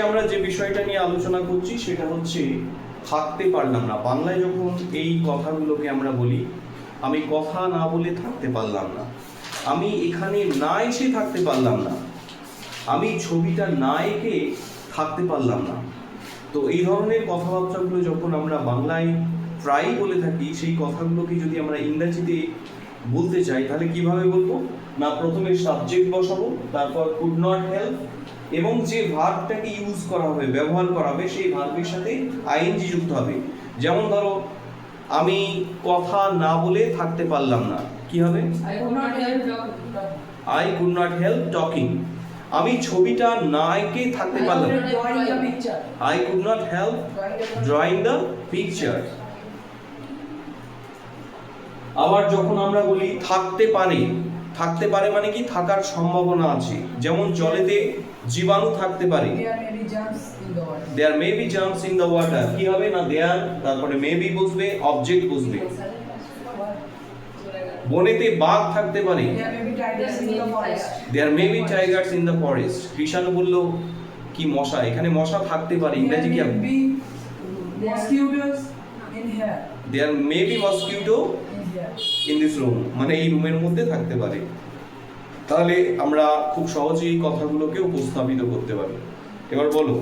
আমরা যে বিষয়টা নিয়ে আলোচনা করছি সেটা হচ্ছে থাকতে পারলাম না। বাংলায় যখন এই কথাগুলোকে আমরা বলি, আমি কথা না বলে থাকতে পারলাম না। আমি এখানে না এসে থাকতে পারলাম না। আমি ছবিটা না এঁকে থাকতে পারলাম না। তো এই ধরনের কথাবার্তাগুলো যখন আমরা বাংলায় প্রায়ই বলে থাকি, সেই কথাগুলোকে যদি আমরা ইংরেজিতে বলতে চাই তাহলে কীভাবে বলব? না প্রথমে সাবজেক্ট বসাবো তারপর কুড নট হেল্প এবং যে ভার্বটাকে ইউজ করা হবে ব্যবহার করা হবে সেই ভার্বের সাথে আইএনজি যুক্ত হবে। যেমন ধরো আমি কথা না বলে থাকতে পারলাম না কি হবে. I could not help talking আমি ছবিটা না এঁকে থাকতে পারলাম. I could not help drawing the picture আবার যখন আমরা বলি থাকতে পারে থাকতে পারে মানে কি? থাকার সম্ভাবনা আছে। যেমন জলেতে জীবাণু থাকতে পারে. There may be germs in the water কি হবে? না দেয়ার তারপরে মে বি বসবে অবজেক্ট বসবে। বনেতে বাঘ থাকতে পারে. There may be tigers in the forest Krishanu বলল কি মশা? এখানে মশা থাকতে পারে। ইংরেজি কি. There may be mosquito. In this room মানে এই রুমের মধ্যে থাকতে পারে। তাহলে আমরা খুব সহজেই কথাগুলোকে উপস্থাপিত করতে পারি। এবার বলো